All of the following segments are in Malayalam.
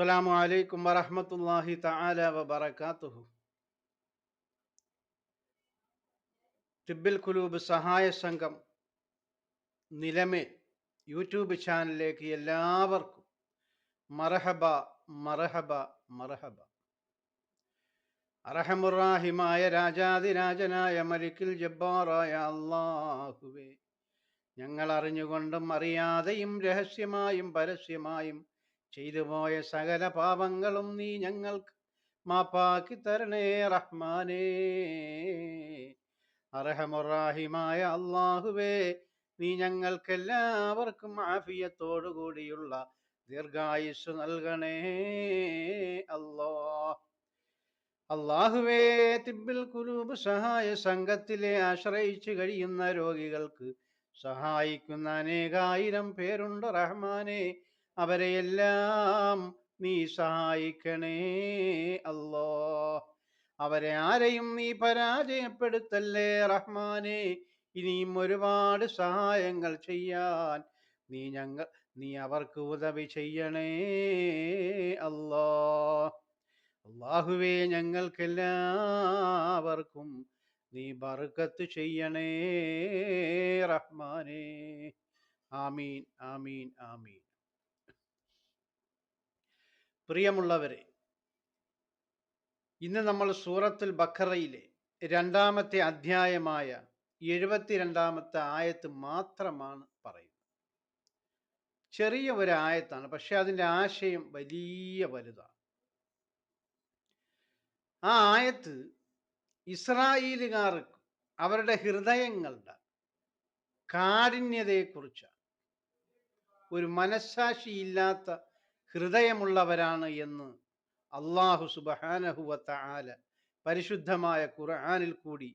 അസ്സലാമു അലൈക്കും വറഹമത്തല്ലാഹി തആല വബറകാതുഹു. ടിബിൽ കുലൂബ് സഹായ സംഘം നിലമേ യൂട്യൂബ് ചാനലിലേക്ക് എല്ലാവർക്കും മറഹബ മറഹബ മറഹബ. അറഹമുറാഹിമായ രാജാതിരാജനായ മലിക്കിൽ ജബ്ബാറായ അള്ളാഹുവേ ഞങ്ങൾ അറിഞ്ഞുകൊണ്ടും അറിയാതെയും രഹസ്യമായും പരസ്യമായും ചെയ്തു പോയ സകല പാപങ്ങളും നീ ഞങ്ങൾക്ക് മാപ്പാക്കി തരണേ റഹ്മാനേ. അർഹമുറാഹിമായ അള്ളാഹുവേ നീ ഞങ്ങൾക്കെല്ലാവർക്കും ആഫിയത്തോടു കൂടിയുള്ള ദീർഘായുസ് നൽകണേ അല്ലോ അള്ളാഹുവേ തിബിൽ കുലൂബ് സഹായ സംഘത്തിലെ ആശ്രയിച്ച് കഴിയുന്ന രോഗികൾക്ക് സഹായിക്കുന്ന അനേകായിരം പേരുണ്ട് റഹ്മാനെ. അവരെയെല്ലാം നീ സഹായിക്കണേ അല്ലോ. അവരെ ആരെയും നീ പരാജയപ്പെടുത്തല്ലേ റഹ്മാനെ? ഇനിയും ഒരുപാട് സഹായങ്ങൾ ചെയ്യാൻ നീ ഞങ്ങൾ നീ അവർക്ക് ഉദവി ചെയ്യണേ അല്ലോ. അള്ളാഹുവേ ഞങ്ങൾക്കെല്ലാവർക്കും നീ ബർക്കത്ത് ചെയ്യണേ റഹ്മാനേ. ആമീൻ ആമീൻ ആമീൻ. പ്രിയമുള്ളവരെ ഇന്ന് നമ്മൾ സൂറത്തുൽ ബഖറയിലെ രണ്ടാമത്തെ അധ്യായമായ എഴുപത്തിരണ്ടാമത്തെ ആയത്ത് മാത്രമാണ് പറയുന്നത്. ചെറിയ ഒരു ആയത്താണ് പക്ഷെ അതിന്റെ ആശയം വലിയ വലുതാണ്. ആ ആയത്ത് ഇസ്രായേലുകാർക്ക് അവരുടെ ഹൃദയങ്ങളുടെ കാഠിന്യതയെക്കുറിച്ചാണ്. ഒരു മനസ്സാക്ഷിയില്ലാത്ത ഹൃദയമുള്ളവരാണ് എന്ന് അള്ളാഹു സുബഹാനഹുവത്ത ആല പരിശുദ്ധമായ ഖുർആാനിൽ കൂടി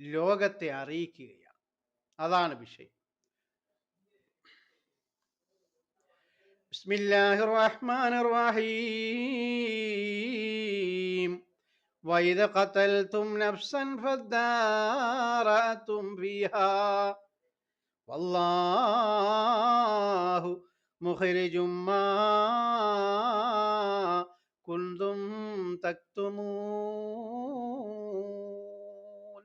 ലോകത്തെ അറിയിക്കുകയാണ് അതാണ് വിഷയം ബിസ്മില്ലാഹിർ റഹ്മാനിർ റഹീം وإذ قتلتم نفسا فادارأتم فيها والله مخرج ما كنتم تكتمون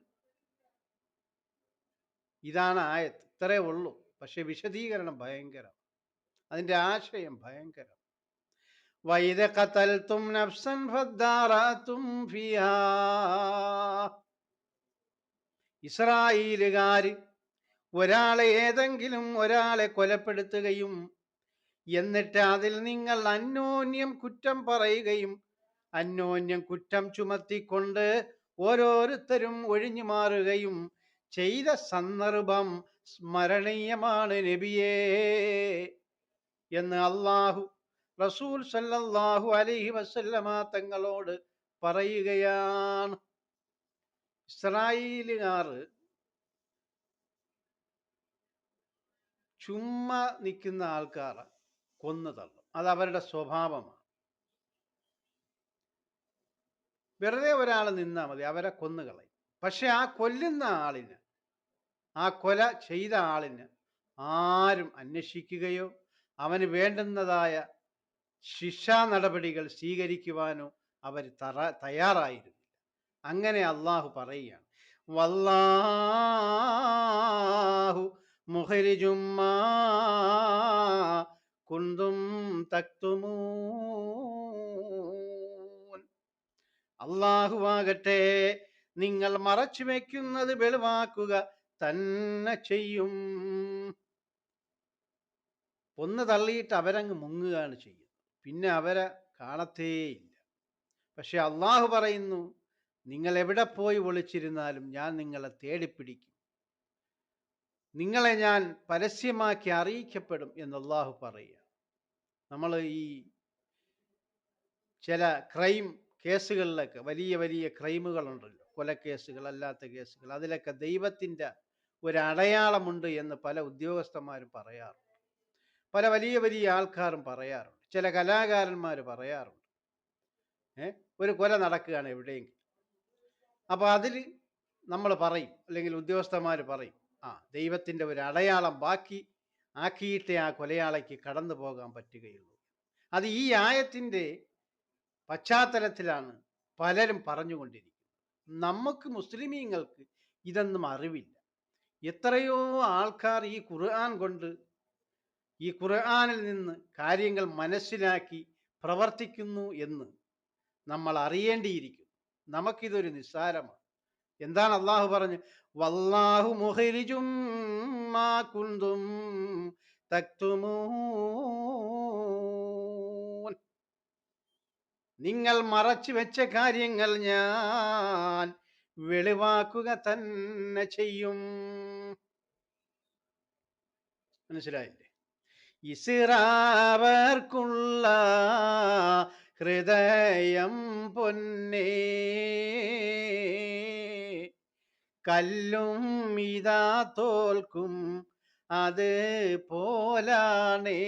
ഇതാണ് ആയത്ത് ഇത്രേ ഉള്ളൂ പക്ഷെ വിശദീകരണം ഭയങ്കരം അതിൻ്റെ ആശയം ഭയങ്കരം വൈദ കത്തൽത്തും നഫ്സൻ ഫദ്ദാറത്തും ഫിഹാ ഇസ്രായേലുകാർ ഒരാളെ ഏതെങ്കിലും ഒരാളെ കൊലപ്പെടുത്തുകയും എന്നിട്ട് അതിൽ നിങ്ങൾ അന്യോന്യം കുറ്റം പറയുകയും അന്യോന്യം കുറ്റം ചുമത്തിക്കൊണ്ട് ഓരോരുത്തരും ഒഴിഞ്ഞു മാറുകയും ചെയ്ത സന്ദർഭം സ്മരണീയമാണ് നബിയേ എന്ന് അള്ളാഹു റസൂൽ സല്ലല്ലാഹു അലൈഹി വസല്ലമ തങ്ങളോട് പറയുകയാണ്. ഇസ്രായേലുകാർ ചുമ്മാ നിൽക്കുന്ന ആൾക്കാർ കൊന്നു തള്ളും അത് അവരുടെ സ്വഭാവമാണ്. വെറുതെ ഒരാൾ നിന്നാൽ മതി അവരെ കൊന്നുകളയും പക്ഷെ ആ കൊല്ലുന്ന ആളിന് ആ കൊല ചെയ്ത ആളിന് ആരും അന്വേഷിക്കുകയോ അവന് വേണ്ടുന്നതായ ശിക്ഷാ നടപടികൾ സ്വീകരിക്കുവാനോ അവർ തറ തയ്യാറായിരുന്നില്ല. അങ്ങനെ അള്ളാഹു പറയുകയാണ് വല്ലാഹു മുഹരിജുമ്മാ കുന്തും തക്തുമൂൻ അള്ളാഹുവാകട്ടെ നിങ്ങൾ മറച്ചു വയ്ക്കുന്നത് വെളിവാക്കുക തന്നെ ചെയ്യും. ഒന്ന് തള്ളിയിട്ട് അവരങ്ങ് മുങ്ങുകയാണ് ചെയ്യുന്നത്. പിന്നെ അവരെ കാണത്തേയില്ല. പക്ഷെ അള്ളാഹു പറയുന്നു നിങ്ങൾ എവിടെ പോയി ഒളിച്ചിരുന്നാലും ഞാൻ നിങ്ങളെ തേടിപ്പിടിക്കും. നിങ്ങളെ ഞാൻ പരസ്യമാക്കി അറിയിക്കപ്പെടും എന്ന് അള്ളാഹു പറയുക നമ്മൾ ഈ ചില ക്രൈം കേസുകളിലൊക്കെ വലിയ വലിയ ക്രൈമുകളുണ്ടല്ലോ. കൊലക്കേസുകൾ അല്ലാത്ത കേസുകൾ. അതിലൊക്കെ ദൈവത്തിന്റെ ഒരു അടയാളമുണ്ട് എന്ന് പല ഉദ്യോഗസ്ഥന്മാരും പറയാറുണ്ട്. പല വലിയ വലിയ ആൾക്കാരും പറയാറുണ്ട്. ചില കലാകാരന്മാർ പറയാറുണ്ട്. ഏ? ഒരു കൊല നടക്കുകയാണ് എവിടെയെങ്കിലും. അപ്പോൾ അതിൽ നമ്മൾ പറയും അല്ലെങ്കിൽ ഉദ്യോഗസ്ഥന്മാർ പറയും ആ ദൈവത്തിന്റെ ഒരു അടയാളം ബാക്കി ആക്കിയിട്ടേ ആ കൊലയാളയ്ക്ക് കടന്നു പോകാൻ പറ്റുകയുള്ളൂ. അത് ഈ ആയത്തിന്റെ പശ്ചാത്തലത്തിലാണ് പലരും പറഞ്ഞുകൊണ്ടിരിക്കുന്നത്. നമുക്ക് മുസ്ലിമീങ്ങൾക്ക് ഇതൊന്നും അറിവില്ല. എത്രയോ ആൾക്കാർ ഈ ഖുർആൻ കൊണ്ട് ഈ ഖുർആനിൽ നിന്ന് കാര്യങ്ങൾ മനസ്സിലാക്കി പ്രവർത്തിക്കുന്നു എന്ന് നമ്മൾ അറിയേണ്ടിയിരിക്കും നമുക്കിതൊരു നിസ്സാരമാണ്. എന്താണ് അള്ളാഹു പറഞ്ഞു വല്ലാഹു മുഹരിജും നിങ്ങൾ മറച്ചു വെച്ച കാര്യങ്ങൾ ഞാൻ വെളിവാക്കുക തന്നെ ചെയ്യും. മനസ്സിലായില്ലേ? ഇസിറാവർക്കുള്ള ഹൃദയം പൊന്നേ. കല്ലും ഇതാ തോൽക്കും അത് പോലാണേ.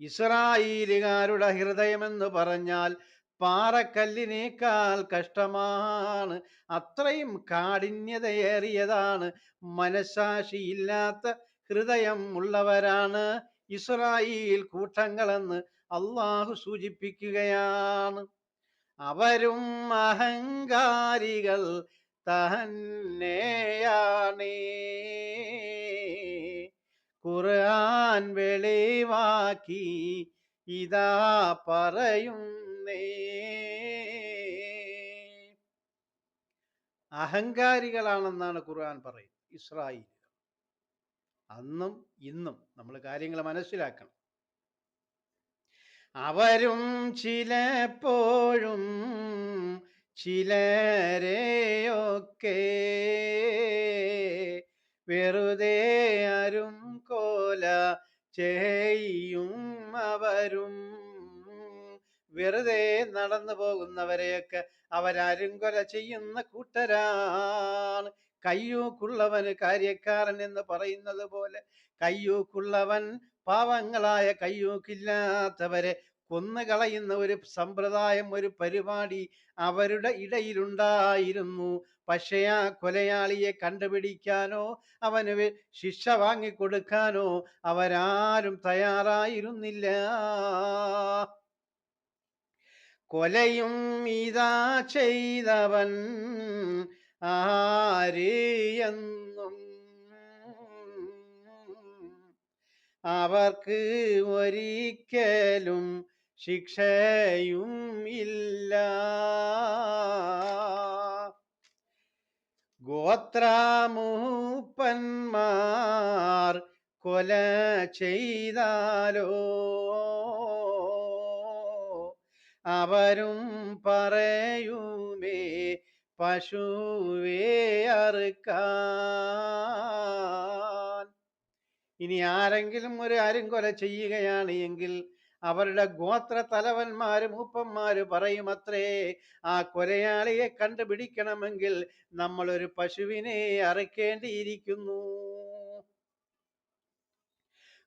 ഇസ്രായേലുകാരുടെ ഹൃദയമെന്ന് പറഞ്ഞാൽ പാറക്കല്ലിനേക്കാൾ കഷ്ടമാണ്. അത്രയും കാഠിന്യതയേറിയതാണ്. മനസാക്ഷിയില്ലാത്ത ഹൃദയം ഉള്ളവരാണ് ഇസ്രായേൽ കൂട്ടങ്ങളെന്ന് അള്ളാഹു സൂചിപ്പിക്കുകയാണ്. അവരും അഹങ്കാരികൾ തന്നെയാണേ ഖുർആൻ വെളിവാക്കി ഇതാ പറയുന്നേ. അഹങ്കാരികളാണെന്നാണ് ഖുർആൻ പറയുന്നത് ഇസ്രായേൽ അന്നും ഇന്നും നമ്മൾ കാര്യങ്ങൾ മനസ്സിലാക്കണം. അവരും ചിലപ്പോഴും ചിലരെയൊക്കെ വെറുതെ അരും കോല ചെയ്യും അവരും. വെറുതെ നടന്നു പോകുന്നവരെയൊക്കെ അവരാരും കൊല ചെയ്യുന്ന കൂട്ടരാണ്. കയ്യൂക്കുള്ളവന് കാര്യക്കാരൻ എന്ന് പറയുന്നത് പോലെ കയ്യൂക്കുള്ളവൻ പാവങ്ങളായ കയ്യൂക്കില്ലാത്തവരെ കൊന്നുകളയുന്ന ഒരു സമ്പ്രദായം ഒരു പരിപാടി അവരുടെ ഇടയിലുണ്ടായിരുന്നു. പക്ഷേ ആ കൊലയാളിയെ കണ്ടുപിടിക്കാനോ അവന് ശിക്ഷ വാങ്ങിക്കൊടുക്കാനോ അവരാരും തയ്യാറായിരുന്നില്ല. കൊലയും ഇതാ ചെയ്തവൻ ആരെയെന്നും അവർക്ക് ഒരിക്കലും ശിക്ഷയും ഇല്ല. ഗോത്രമൂപ്പന്മാർ കൊല ചെയ്താലോ? അവരും പറയുമേ പശുവേ ഇനി ആരെങ്കിലും ഒരു ആരും കൊല ചെയ്യുകയാണ് എങ്കിൽ അവരുടെ ഗോത്ര തലവന്മാര് മൂപ്പന്മാര് പറയുമത്രേ ആ കൊലയാളിയെ കണ്ടുപിടിക്കണമെങ്കിൽ നമ്മൾ ഒരു പശുവിനെ അറക്കേണ്ടിയിരിക്കുന്നു.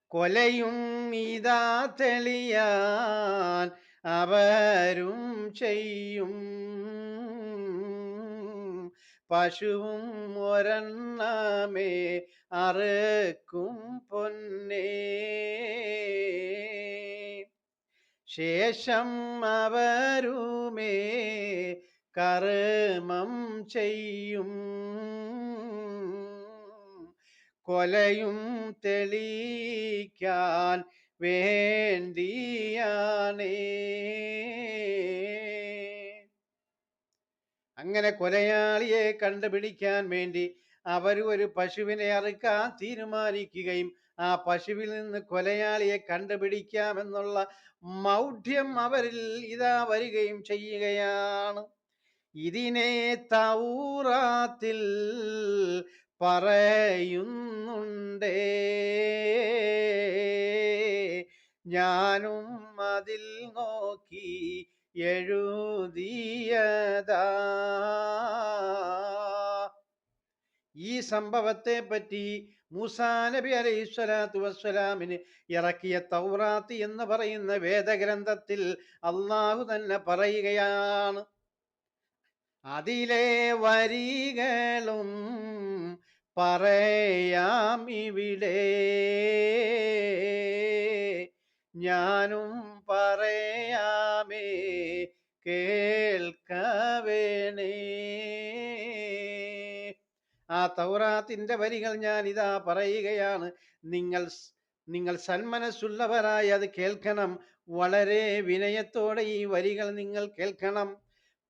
കൊലയും ഇതാ തെളിയാൻ അവരും ചെയ്യും. പശുവും ഒരെണ്ണമേ അറുക്കും പൊന്നേ. ശേഷം അവരുമേ കർമ്മം ചെയ്യും. കൊലയും തെളിക്കാൻ വേണ്ടിയാണേ. അങ്ങനെ കൊലയാളിയെ കണ്ടുപിടിക്കാൻ വേണ്ടി അവർ ഒരു പശുവിനെ അറുക്കാൻ തീരുമാനിക്കുകയും ആ പശുവിൽ നിന്ന് കൊലയാളിയെ കണ്ടുപിടിക്കാമെന്നുള്ള മൗഢ്യം അവരിൽ ഇതാ വരികയും ചെയ്യുകയാണ്. ഇതിനെ തൗറാത്തിൽ പറയുന്നുണ്ടേ. ഞാനും അതിൽ നോക്കി എഴുതിയതാ. ഈ സംഭവത്തെ പറ്റി മൂസാ നബി അലൈഹി സ്വലാത്തു വസ്സലാമിന് ഇറക്കിയ തൗറാത്ത് എന്ന് പറയുന്ന വേദഗ്രന്ഥത്തിൽ അള്ളാഹു തന്നെ പറയുകയാണ്. അതിലെ വരികളും പറയാം ഇവിടെ. ഞാനും പറയാമേ കേൾക്കവേണേ. ആ തൗറാത്തിന്റെ വരികൾ ഞാൻ ഇതാ പറയുകയാണ്. നിങ്ങൾ നിങ്ങൾ സന്മനസ്സുള്ളവരായി അത് കേൾക്കണം. വളരെ വിനയത്തോടെ ഈ വരികൾ നിങ്ങൾ കേൾക്കണം.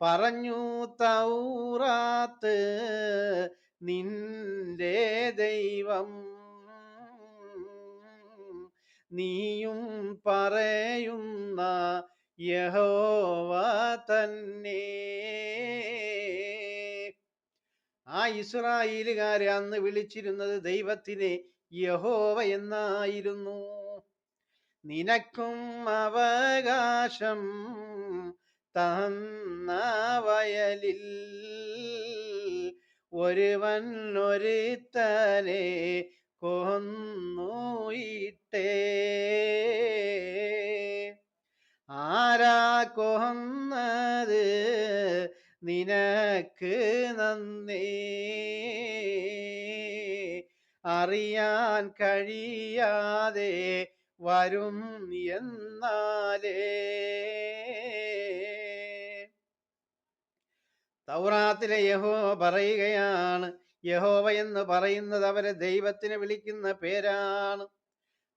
പറഞ്ഞു തൗറാത്ത് നിന്റെ ദൈവം നീയും പറയുന്ന യഹോവ തന്നെ. ആ ഇസ്രായേലുകാരെ അന്ന് വിളിച്ചിരുന്നത് ദൈവത്തിനെ യഹോവ എന്നായിരുന്നു. നിനക്കും അവകാശം തന്ന വയലിൽ ഒരുവൻ ഒരുത്തനെ കൊന്നുയിട്ടേ. ആരാ കൊന്നത്? നിനക്ക് നന്ദി. അറിയാൻ കഴിയാതെ വരും എന്നാലേ. തൗറാത്തിലെ യഹോ പറയുകയാണ്. യഹോവ എന്ന് പറയുന്നത് അവരെ ദൈവത്തിന് വിളിക്കുന്ന പേരാണ്.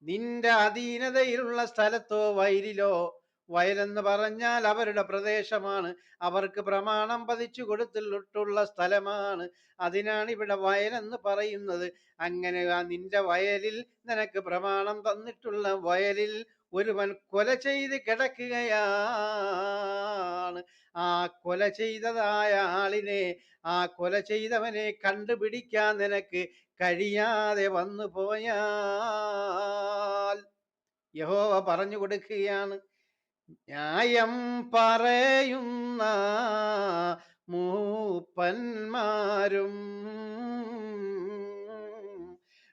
നിന്റെ അധീനതയിലുള്ള സ്ഥലത്തോ വയലിലോ വയലെന്ന് പറഞ്ഞാൽ അവരുടെ പ്രദേശമാണ്. അവർക്ക് പ്രമാണം പതിച്ചു കൊടുത്തിട്ടുള്ള സ്ഥലമാണ്. അതിനാണ് ഇവിടെ വയലെന്ന് പറയുന്നത്. അങ്ങനെ ആ നിന്റെ വയലിൽ നിനക്ക് പ്രമാണം തന്നിട്ടുള്ള വയലിൽ ഒരുവൻ കൊല ചെയ്ത് കിടക്കുകയാണ്. ആ കൊല ചെയ്തതായ ആളിനെ ആ കൊല ചെയ്തവനെ കണ്ടുപിടിക്കാൻ നിനക്ക് കഴിയാതെ വന്നു പോയാൽ യഹോവ പറഞ്ഞു കൊടുക്കുകയാണ്. ന്യായം പറയുന്ന മൂപ്പന്മാരും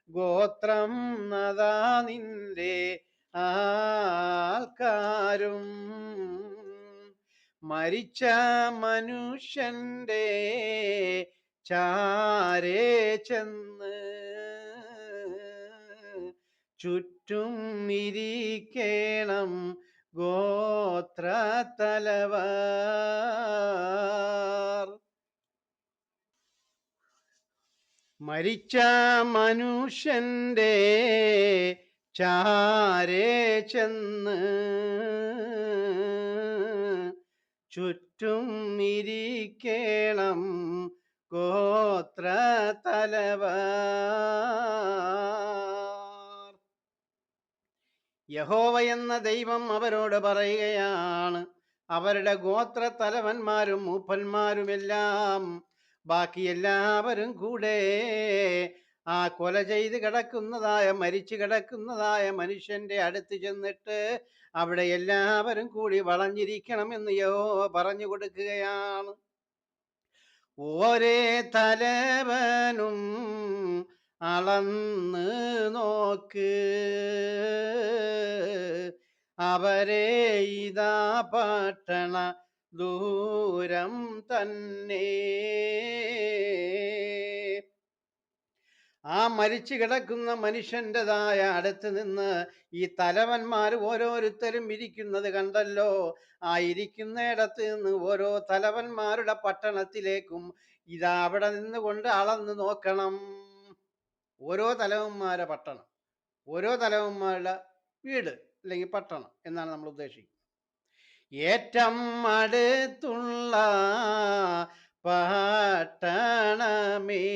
ഗോത്രം നദാ നിന്റെ ആൾക്കാരും. മരിച്ച മനുഷ്യന്റെ ചാരേ ചെന്ന് ചുറ്റും ഇരിക്കേണം ഗോത്രത്തലവർ മരിച്ച മനുഷ്യന്റെ ചാരേ ചെന്ന് ചുറ്റും ഇരിക്കേണം ഗോത്രത്തലവർ യഹോവ എന്ന ദൈവം അവരോട് പറയുകയാണ്. അവരുടെ ഗോത്ര തലവന്മാരും മൂപ്പന്മാരുമെല്ലാം ബാക്കി എല്ലാവരും കൂടെ ആ കൊല ചെയ്ത് കിടക്കുന്നതായ മരിച്ചു കിടക്കുന്നതായ മനുഷ്യന്റെ അടുത്ത് ചെന്നിട്ട് അവിടെ എല്ലാവരും കൂടി വളഞ്ഞിരിക്കണമെന്ന് യഹോ പറഞ്ഞു കൊടുക്കുകയാണ്. ഓരേ തലവനും അളന്ന് നോക്ക്. അവരെ ഇതാ പട്ടണ ദൂരം തന്നെ. ആ മരിച്ചു കിടക്കുന്ന മനുഷ്യന്റെതായ അടുത്ത് നിന്ന് ഈ തലവന്മാർ ഓരോരുത്തരും ഇരിക്കുന്നത് കണ്ടല്ലോ. ആ ഇരിക്കുന്നിടത്ത് നിന്ന് ഓരോ തലവന്മാരുടെ പട്ടണത്തിലേക്കും ഇതാ അവിടെ നിന്നുകൊണ്ട് അളന്ന് നോക്കണം. ഓരോ തലവന്മാരെ പട്ടണം. ഓരോ തലവന്മാരുടെ വീട് അല്ലെങ്കിൽ പട്ടണം എന്നാണ് നമ്മൾ ഉദ്ദേശിക്കുന്നത്. ഏറ്റം അടുത്തുള്ള പട്ടണമേ.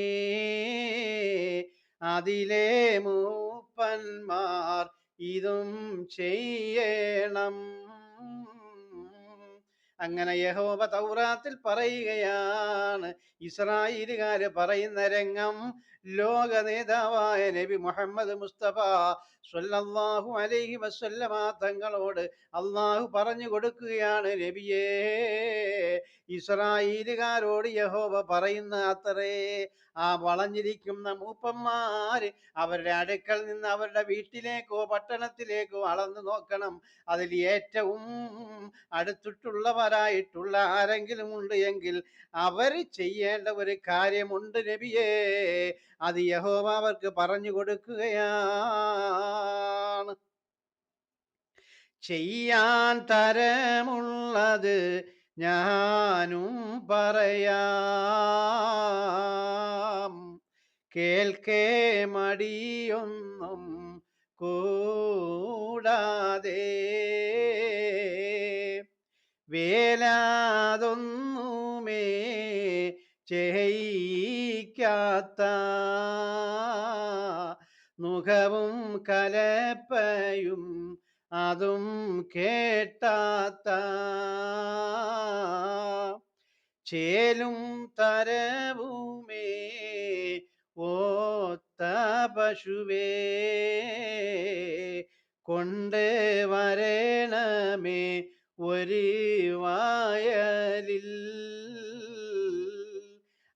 അതിലെ മൂപ്പന്മാർ ഇതും ചെയ്യണം. അങ്ങനെ യഹോബ തൗറാത്തിൽ പറയുകയാണ്. ഇസ്രായേലുകാര് പറയുന്ന രംഗം ലോക നേതാവായ നബി മുഹമ്മദ് മുസ്തഫ സ്വല്ലല്ലാഹു അലൈഹി വസല്ലമ തങ്ങളോട് അള്ളാഹു പറഞ്ഞു കൊടുക്കുകയാണ് നബിയേ. ഇസ്രായേലുകാരോട് യഹോവ പറയുന്ന അത്രേ. ആ വളഞ്ഞിരിക്കുന്ന മൂപ്പന്മാര് അവരുടെ അടുക്കൽ നിന്ന് അവരുടെ വീട്ടിലേക്കോ പട്ടണത്തിലേക്കോ അളന്നു നോക്കണം. അതിൽ ഏറ്റവും അടുത്തിട്ടുള്ളവരായിട്ടുള്ള ആരെങ്കിലും ഉണ്ട് എങ്കിൽ അവർ ചെയ്യേണ്ട ഒരു കാര്യമുണ്ട് നബിയേ. അത് യഹോവ അവർക്ക് പറഞ്ഞു കൊടുക്കുകയാണ്. ചെയ്യാൻ തരമുള്ളത് ഞാനും പറയാം. കേൾക്കേ മടിയൊന്നും കൂടാതെ. വേലാതൊന്നുമേ ചെയ്യിക്കാത്ത മുഖവും കലപ്പയും അതും കേട്ടാത്ത ചേലും തരവുമേ ഓത്ത പശുവേ കൊണ്ട് വരണമേ ഒരു വായലിൽ.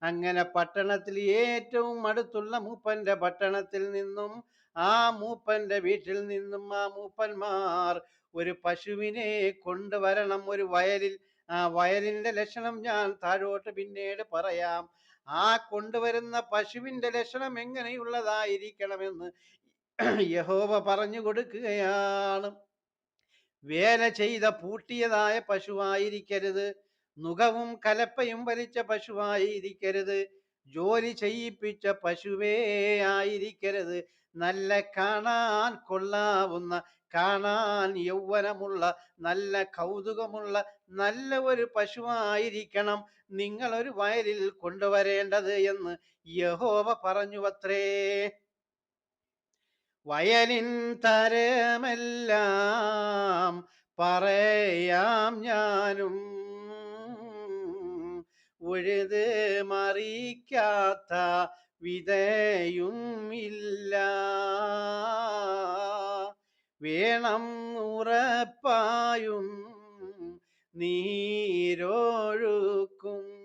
അങ്ങനെ പട്ടണത്തിൽ ഏറ്റവും അടുത്തുള്ള മൂപ്പന്റെ പട്ടണത്തിൽ നിന്നും ആ മൂപ്പന്റെ വീട്ടിൽ നിന്നും ആ മൂപ്പന്മാർ ഒരു പശുവിനെ കൊണ്ടുവരണം ഒരു വയലിൽ. ആ വയലിന്റെ ലക്ഷണം ഞാൻ താഴോട്ട് പിന്നീട് പറയാം. ആ കൊണ്ടുവരുന്ന പശുവിന്റെ ലക്ഷണം എങ്ങനെയുള്ളതായിരിക്കണമെന്ന് യഹോവ പറഞ്ഞു കൊടുക്കുകയാണ്. വേല ചെയ്ത പൂട്ടിയതായ പശുവായിരിക്കരുത്. നുകവും കലപ്പയും വലിച്ച പശുവായിരിക്കരുത്. ജോലി ചെയ്യിപ്പിച്ച പശുവേ ആയിരിക്കരുത്. നല്ല കാണാൻ കൊള്ളാവുന്ന കാണാൻ യൗവനമുള്ള നല്ല കൗതുകമുള്ള നല്ല ഒരു പശുവായിരിക്കണം നിങ്ങൾ ഒരു വയലിൽ കൊണ്ടുവരേണ്ടത് എന്ന് യഹോവ പറഞ്ഞു അത്രേ വയലിൻ തരമെല്ലാം പറയാം ഞാനും. ഉഴുത് മറിക്കാത്ത വിതയും ഇല്ല വേണം ഉറപ്പായും നീരൊഴുക്കും.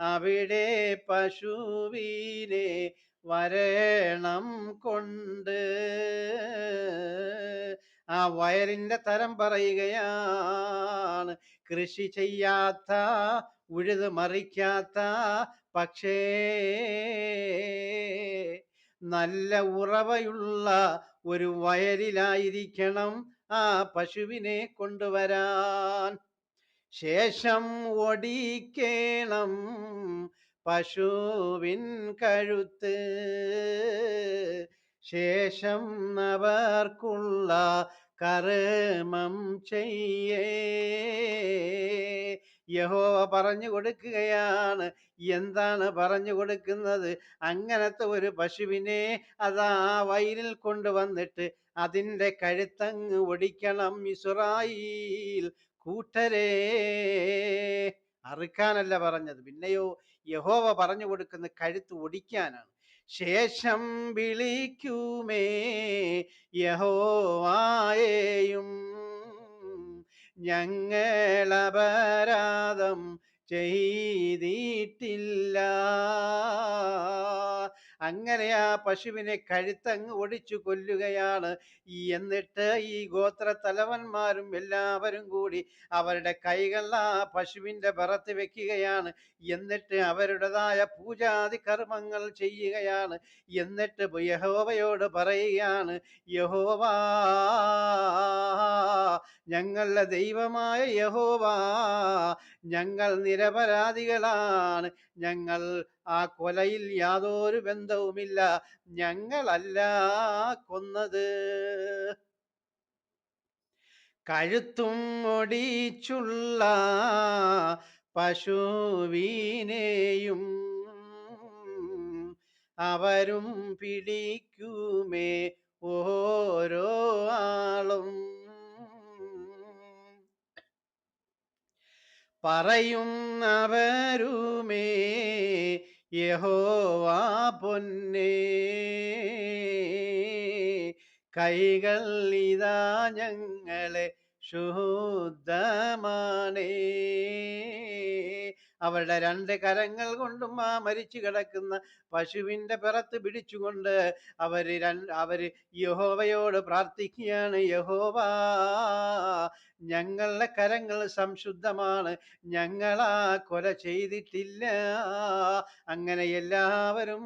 അവിടെ പശുവിനെ വരണം കൊണ്ട്. ആ വയലിന്റെ തരം പറയുകയാണ്. കൃഷി ചെയ്യാത്ത ഉഴുത് മറിക്കാത്ത പക്ഷേ നല്ല ഉറവയുള്ള ഒരു വയലിലായിരിക്കണം ആ പശുവിനെ കൊണ്ടുവരാൻ. ശേഷം ഒടിക്കേണം പശുവിൻ കഴുത്ത്. ശേഷം നവർക്കുള്ള കർമ്മം ചെയ്യേ. യഹോവ പറഞ്ഞു കൊടുക്കുകയാണ്. എന്താണ് പറഞ്ഞു കൊടുക്കുന്നത്? അങ്ങനത്തെ ഒരു പശുവിനെ അതാ വയലിൽ കൊണ്ടുവന്നിട്ട് അതിന്റെ കഴുത്തങ്ങ് ഒടിക്കണം ഇസ്രായേൽ കൂട്ടരേ. അറുക്കാനല്ല പറഞ്ഞത്. പിന്നെയോ യഹോവ പറഞ്ഞു കൊടുക്കുന്ന കഴുത്ത് ഒടിക്കാനാണ്. ശേഷം വിളിക്കുമേ. യഹോവായേയും ഞങ്ങളപരാധം ചെയ്തിട്ടില്ല. അങ്ങനെ ആ പശുവിനെ കഴുത്തങ്ങ് ഒടിച്ചു കൊല്ലുകയാണ്. എന്നിട്ട് ഈ ഗോത്ര തലവന്മാരും എല്ലാവരും കൂടി അവരുടെ കൈകൾ ആ പശുവിന്റെ പുറത്ത് വെക്കുകയാണ്. എന്നിട്ട് അവരുടേതായ പൂജാതി കർമ്മങ്ങൾ ചെയ്യുകയാണ്. എന്നിട്ട് യഹോവയോട് പറയുകയാണ് യഹോവ ഞങ്ങളുടെ ദൈവമായ യഹോവ ഞങ്ങൾ നിരപരാധികളാണ്. ഞങ്ങൾ ആ കൊലയിൽ യാതൊരു ബന്ധവുമില്ല. ഞങ്ങളല്ല കൊന്നത്. കഴുത്തും ഒടിച്ചുള്ള പശുവിനെയും അവരും പിടിക്കുമേ ഓരോ ആളും. പറയുന്നവരുമേ യഹോവാ പൊന്നേ. കൈകൾ ഇതാ ഞങ്ങളെ ശുദ്ധമാണേ. അവരുടെ രണ്ട് കരങ്ങൾ കൊണ്ടും ആ മരിച്ചു കിടക്കുന്ന പശുവിന്റെ പിറത്ത് പിടിച്ചുകൊണ്ട് അവർ രണ്ട് അവർ യഹോവയോട് പ്രാർത്ഥിക്കുകയാണ് യഹോവ ഞങ്ങളുടെ കരങ്ങൾ സംശുദ്ധമാണ് ഞങ്ങളാ കൊല ചെയ്തിട്ടില്ല. അങ്ങനെ എല്ലാവരും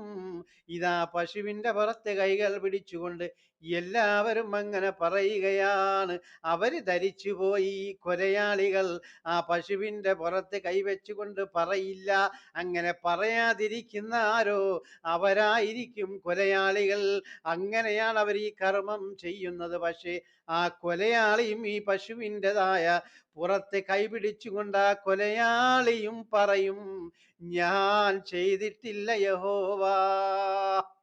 ഇതാ പശുവിന്റെ പുറത്ത് കൈകൾ പിടിച്ചുകൊണ്ട് എല്ലാവരും അങ്ങനെ പറയുകയാണ്. അവർ ധരിച്ചുപോയി കൊലയാളികൾ. ആ പശുവിന്റെ പുറത്ത് കൈവച്ചുകൊണ്ട് പറയില്ല. അങ്ങനെ പറയാതിരിക്കുന്ന ആരോ? അവരായിരിക്കും കൊലയാളികൾ. അങ്ങനെയാണ് അവർ ഈ കർമ്മം ചെയ്യുന്നത്. പക്ഷേ ആ കൊലയാളിയും ഈ പശുവിന്റെതായ പുറത്ത് കൈപിടിച്ചുകൊണ്ട് ആ കൊലയാളിയും പറയും ഞാൻ ചെയ്തിട്ടില്ല യഹോവാ ആ-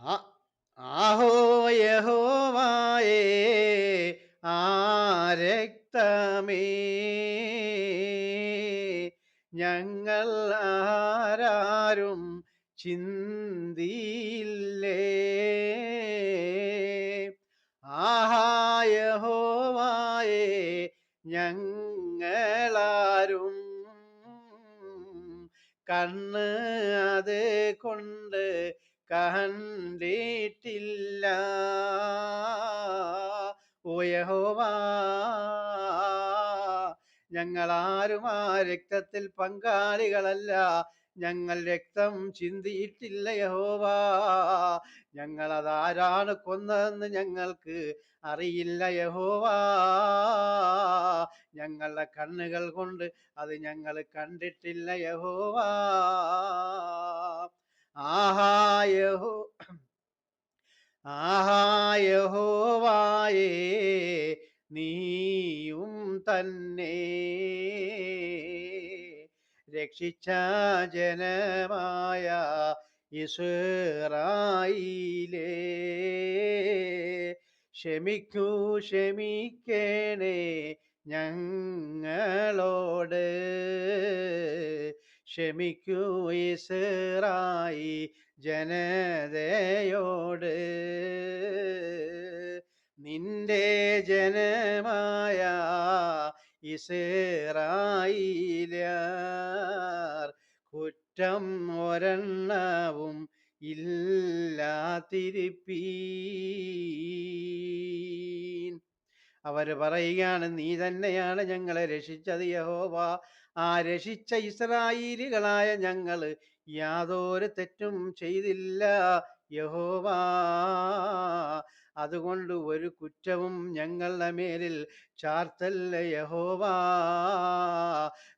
ആഹോ യഹോവായേ ആ രക്തമേ. ഞങ്ങൾ ആരാരും ചിന്തിയില്ലേ? ആഹാ യഹോവായേ ഞങ്ങളാരും കണ്ണ് അത് കൊണ്ട് കണ്ടിട്ടില്ല ഓയഹോവാ യഹോവാ ഞങ്ങളാരും ആ രക്തത്തിൽ പങ്കാളികളല്ല. ഞങ്ങൾ രക്തം ചിന്തിയിട്ടില്ല യഹോവാ. ഞങ്ങളതാരാണ് കൊന്നതെന്ന് ഞങ്ങൾക്ക് അറിയില്ല യഹോവാ. ഞങ്ങളുടെ കണ്ണുകൾ കൊണ്ട് അത് ഞങ്ങൾ കണ്ടിട്ടില്ല യഹോവാ. ആഹാ ആഹായഹോവായേ ആഹാ യഹോവായേ നീയും തന്നെ. രക്ഷിച്ച ജനമായ ഇസ്രായിലേ ക്ഷമിക്കൂ ക്ഷമിക്കണേ ഞങ്ങളോട്. ക്ഷമിക്കൂ ഇസ്രായി ജനതയോട്. നിന്റെ ജനമായ ഇസ്രായിലാർ കുറ്റം ഒരെണ്ണവും ഇല്ലാതിരിപ്പീൻ. അവർ പറയുകയാണ് നീ തന്നെയാണ് ഞങ്ങളെ രക്ഷിച്ചത് യഹോവ. ആ രക്ഷിച്ച ഇസ്രായേലികളായ ഞങ്ങൾ യാതൊരു തെറ്റും ചെയ്തില്ല യഹോവ. അതുകൊണ്ട് ഒരു കുറ്റവും ഞങ്ങളുടെ മേലിൽ ചാർത്തല്ല യഹോവ.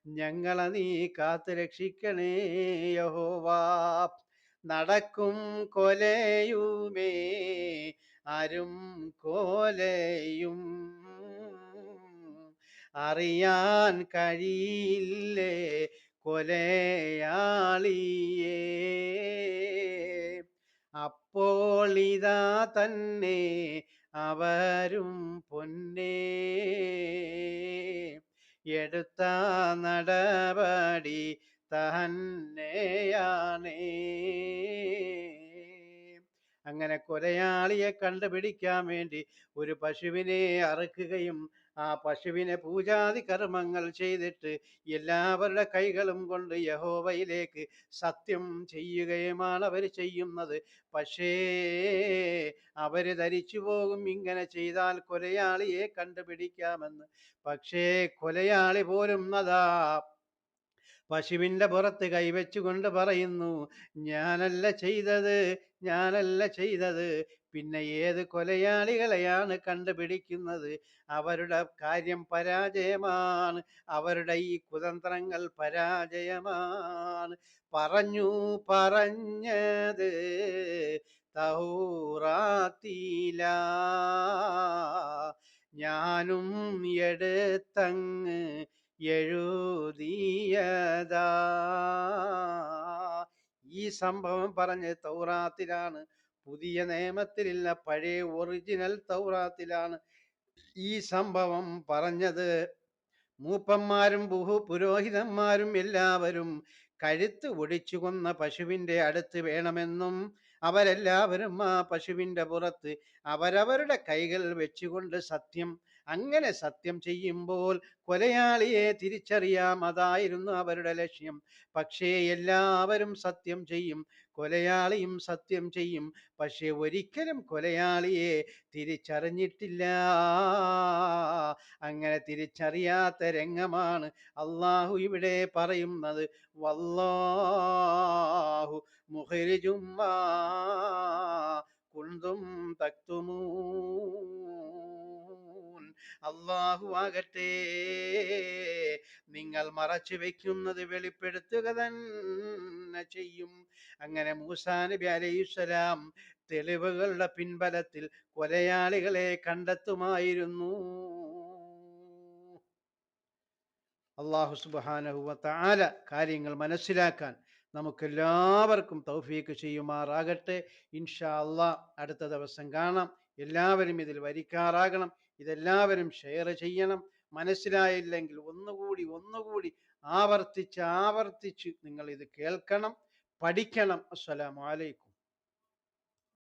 ഞങ്ങളെ നീ കാത്തു രക്ഷിക്കണേ യഹോവ. നടക്കും കൊലയുമേ ആരും കോലയും. അറിയാൻ കഴിയില്ലേ? കൊലയാളിയേ. അപ്പോൾ ഇതാ തന്നെ അവരും പൊന്നേ. എടുത്ത നടപടി തന്നെയാണേ. അങ്ങനെ കൊലയാളിയെ കണ്ടുപിടിക്കാൻ വേണ്ടി ഒരു പശുവിനെ അറുക്കുകയും ആ പശുവിനെ പൂജാതി കർമ്മങ്ങൾ ചെയ്തിട്ട് എല്ലാവരുടെ കൈകളും കൊണ്ട് യഹോവയിലേക്ക് സത്യം ചെയ്യുകയുമാണ് അവർ ചെയ്യുന്നത്. പക്ഷേ അവർ ധരിച്ചു പോകും ഇങ്ങനെ ചെയ്താൽ കൊലയാളിയെ കണ്ടുപിടിക്കാമെന്ന്. പക്ഷേ കൊലയാളി പോലും അതാ പശുവിന്റെ പുറത്ത് കൈവച്ചുകൊണ്ട് പറയുന്നു ഞാനല്ല ചെയ്തത് ഞാനല്ല ചെയ്തത് പിന്നെ ഏത് കൊലയാളികളെയാണ് കണ്ടുപിടിക്കുന്നത്? അവരുടെ കാര്യം പരാജയമാണ്. അവരുടെ ഈ കുതന്ത്രങ്ങൾ പരാജയമാണ്. പറഞ്ഞു പറഞ്ഞത് തൗറാത്തില. ഞാനും എടുത്തങ്ങ് എഴുതിയതാ. ഈ സംഭവം പറഞ്ഞ് തൗറാത്തിലാണ് പുതിയ നിയമത്തിലില്ല പഴയ ഒറിജിനൽ തൗറാത്തിലാണ് ഈ സംഭവം പറഞ്ഞത്. മൂപ്പന്മാരും ബഹു പുരോഹിതന്മാരും എല്ലാവരും കഴുത്ത് ഒടിച്ചു കൊന്ന പശുവിന്റെ അടുത്ത് വേണമെന്നും അവരെല്ലാവരും ആ പശുവിന്റെ പുറത്ത് അവരവരുടെ കൈകൾ വെച്ചുകൊണ്ട് സത്യം അങ്ങനെ സത്യം ചെയ്യുമ്പോൾ കൊലയാളിയെ തിരിച്ചറിയാം. അതായിരുന്നു അവരുടെ ലക്ഷ്യം. പക്ഷേ എല്ലാവരും സത്യം ചെയ്യും. കൊലയാളിയും സത്യം ചെയ്യും. പക്ഷേ ഒരിക്കലും കൊലയാളിയെ തിരിച്ചറിഞ്ഞിട്ടില്ല. അങ്ങനെ തിരിച്ചറിയാത്ത രംഗമാണ് അള്ളാഹു ഇവിടെ പറയുന്നത്. വല്ലാഹു മുഹരിജുമാ കുന്തും തക്തുമൂൻ അള്ളാഹു ആകട്ടെ. നിങ്ങൾ മറച്ചു വെക്കുന്നത് വെളിപ്പെടുത്തുക തന്നെ ചെയ്യും. അങ്ങനെ മൂസാ നബി അലൈഹിസ്സലാം തെളിവുകളുടെ പിൻബലത്തിൽ കൊലയാളികളെ കണ്ടെത്തുമായിരുന്നു. അള്ളാഹു സുബാനഹുവ താല കാര്യങ്ങൾ മനസ്സിലാക്കാൻ നമുക്കെല്ലാവർക്കും തൗഫീക്ക് ചെയ്യുമാറാകട്ടെ. ഇൻഷാ അള്ളാ അടുത്ത ദിവസം കാണാം. എല്ലാവരും ഇതിൽ വരിക്കാറാകണം. ഇതെല്ലാവരും ഷെയർ ചെയ്യണം. മനസ്സിലായില്ലെങ്കിൽ ഒന്നുകൂടി ഒന്നുകൂടി ആവർത്തിച്ച് ആവർത്തിച്ച് നിങ്ങൾ ഇത് കേൾക്കണം പഠിക്കണം. അസ്സലാമു അലൈക്കും.